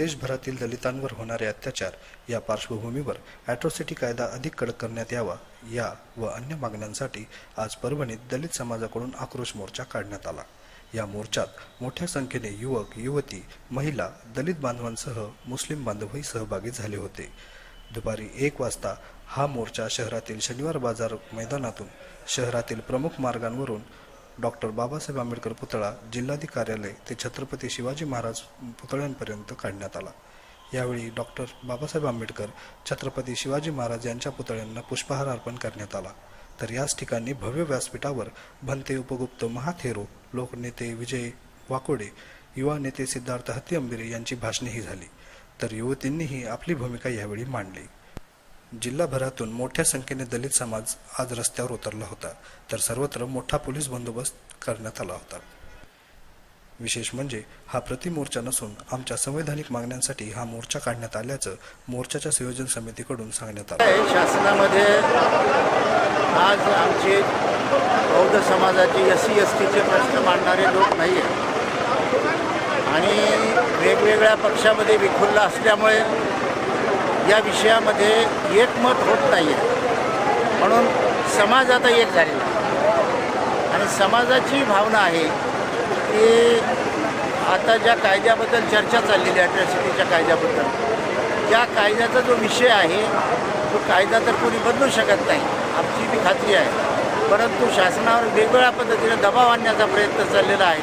देशभरातील दलितांवर होणारे अत्याचार या पार्श्वभूमीवर ॲट्रॉसिटी कायदा अधिक कडक करण्यात यावा या व अन्य मागण्यांसाठी आज परभणीत दलित समाजाकडून आक्रोश मोर्चा काढण्यात आला. या मोर्चात मोठ्या संख्येने युवक युवती महिला दलित बांधवांसह मुस्लिम बांधवही सहभागी झाले होते. दुपारी एक वाजता हा मोर्चा शहरातील शनिवार बाजार मैदानातून शहरातील प्रमुख मार्गांवरून डॉक्टर बाबासाहेब आंबेडकर पुतळा जिल्हाधिकारी कार्यालय ते छत्रपती शिवाजी महाराज पुतळ्यांपर्यंत काढण्यात आला. यावेळी डॉक्टर बाबासाहेब आंबेडकर छत्रपती शिवाजी महाराज यांच्या पुतळ्यांना पुष्पहार अर्पण करण्यात आला. तर याच ठिकाणी भव्य व्यासपीठावर भंते उपगुप्त महाथेरो लोकनेते विजय वाकोडे युवा नेते सिद्धार्थ हत्ती अंबिरे यांची भाषणेही झाली. तर युवतींनीही आपली भूमिका यावेळी मांडली. जिल्हाभरातून मोठ्या संख्येने दलित समाज आज रस्त्यावर उतरला होता तर सर्वत्र मोठा पोलीस बंदोबस्त करण्यात आला होता. विशेष म्हणजे हा प्रतिमोर्चा नसून आमच्या संवैधानिक मागण्यांसाठी हा मोर्चा काढण्यात आल्याचं मोर्चाच्या संयोजन समितीकडून सांगण्यात आलं. शासनामध्ये आज आमचे बौद्ध समाजाचे एस सी एस टीचे प्रश्न मांडणारे लोक नाही आहेत आणि वेगवेगळ्या पक्षामध्ये विखुरला असल्यामुळे या विषयामध्ये एकमत होत नाही आहे म्हणून समाज आता एक झालेला आहे. आणि समाजाची भावना आहे की आता ज्या कायद्याबद्दल चर्चा चाललेली आहे अट्रॅसिटीच्या कायद्याबद्दल त्या कायद्याचा जो विषय आहे तो कायदा तर कोणी बदलू शकत नाही. आमची बी खात्री आहे. परंतु शासनावर वेगवेगळ्या पद्धतीने दबाव आणण्याचा प्रयत्न चाललेला आहे.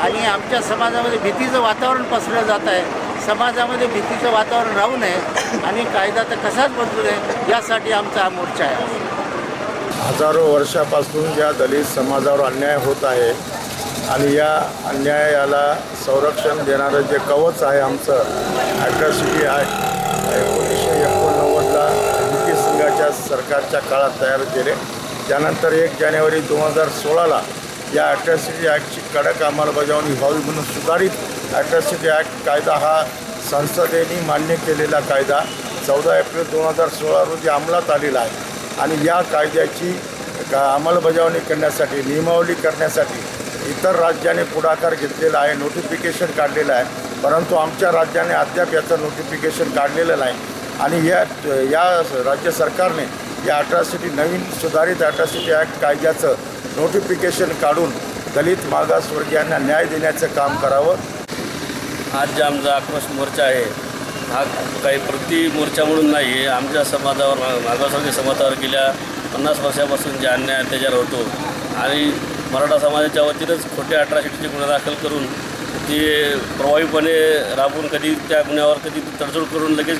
आणि आमच्या समाजामध्ये भीतीचं वातावरण पसरलं जात आहे. समाजामध्ये भीतीचं वातावरण राहू नये आणि कायदा तर कसाच बदलू नये यासाठी आमचा हा मोर्चा आहे. हजारो वर्षापासून ज्या दलित समाजावर अन्याय होत आहे आणि या अन्यायाला संरक्षण देणारं जे कवच आहे आमचं ॲट्रॉसिटी ॲक्ट एकोणीसशे एकोणनव्वदला युती संघाच्या सरकारच्या काळात तयार केले. त्यानंतर एक जानेवारी दोन हजार सोळाला या ॲट्रॉसिटी ॲक्टची कडक अंमलबजावणी व्हावी म्हणून सुधारित ॲट्रॉसिटी ॲक्ट कायदा हा संसदेने मान्य केलेला कायदा चौदा एप्रिल दोन हजार सोळा रोजी अंमलात आलेला आहे. आणि या कायद्याची का अंमलबजावणी करण्यासाठी नियमावली करण्यासाठी इतर राज्याने पुढाकार घेतलेला आहे नोटिफिकेशन काढलेलं आहे. परंतु आमच्या राज्याने अद्याप याचं नोटिफिकेशन काढलेलं नाही. आणि या या राज्य सरकारने या अट्रॉसिटी नवीन सुधारित अट्रॉसिटी ॲक्ट कायद्याचं नोटिफिकेशन काढून दलित मागासवर्गीयांना न्याय देण्याचं काम करावं. आज जे आमचा आक्रोश मोर्चा आहे हा काही प्रति मोर्चा म्हणून नाही आहे आमच्या समाजावर मा- मागासवर्गीय समाजावर गेल्या पन्नास वर्षापासून जे अन्याय अत्याचार होतो आणि मराठा समाजाच्या वतीनंच खोटे अठराशेचे गुन्हे दाखल करून ते प्रभावीपणे राबवून कधी त्या गुन्ह्यावर कधी तडजोड करून लगेच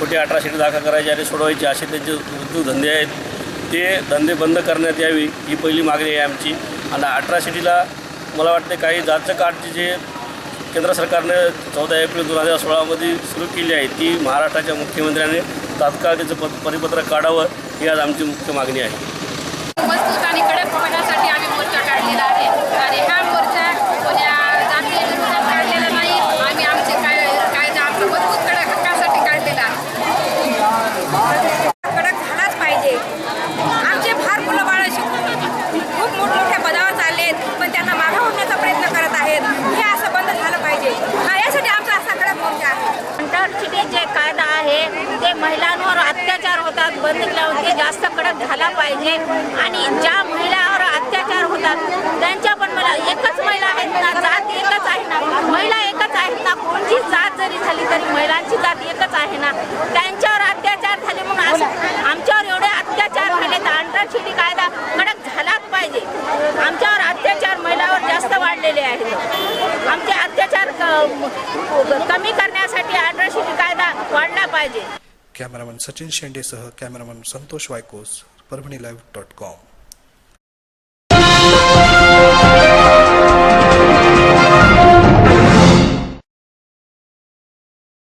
खोटे अठराशेटी दाखल करायचे आणि सोडवायचे असे त्यांचे उद्योगधंदे आहेत. ते धंदे बंद करण्यात यावी ही पहिली मागणी आहे आमची. आणि अठराशेटीला मला वाटते काही जातचं काढचे जे केंद्र सरकारने चौदा एप्रिल दोन हजार सोळामध्ये सुरू केली आहे. ती महाराष्ट्राच्या मुख्यमंत्र्याने तात्काळ त्याचं प परिपत्रक काढावं ही आज आमची मुख्य मागणी आहे मजबूत आणि कडक होण्यासाठी आम्ही मोर्चा काढलेला आहे आणि हा मोर्चा कोण्या जातीय विरोधात काढलेला नाही आम्ही आमचे काय कायदा आमचा मजबूत कडक हक्कासाठी काढलेला आहे कडक झालाच पाहिजे आमचे फार मुलं बाळं शिकून खूप मोठमोठ्या पदावर चालले आहेत पण त्यांना मागं होण्याचा प्रयत्न करत आहेत हे असं बंद झालं पाहिजे हा यासाठी आमचा असा कडक मोर्चा आहे अंतरसिटी जे कायदा आहे. ते महिलांवर अत्याचार होतात. बंदी लावून ते जास्त कडक झाला पाहिजे. आणि ज्या महिलावर अत्याचार होतात त्यांच्या पण मला एकच महिला आहेत ना जात एकच आहे ना. महिला एकच आहेत ना. कोणची जात जरी झाली तरी महिलांची जात एकच आहे ना. त्यांच्यावर अत्याचार झाले म्हणून आमच्यावर एवढे अत्याचार झाले तर अंतरसिटी कायदा कडक झालाच पाहिजे. आमच्यावर अत्याचार महिलावर जास्त वाढलेले आहेत. आमचे अत्याचार कमी वाढला पाहिजे. Cameraman Sachin शेंडेसह cameraman Santosh Waykos Parbhani live dot com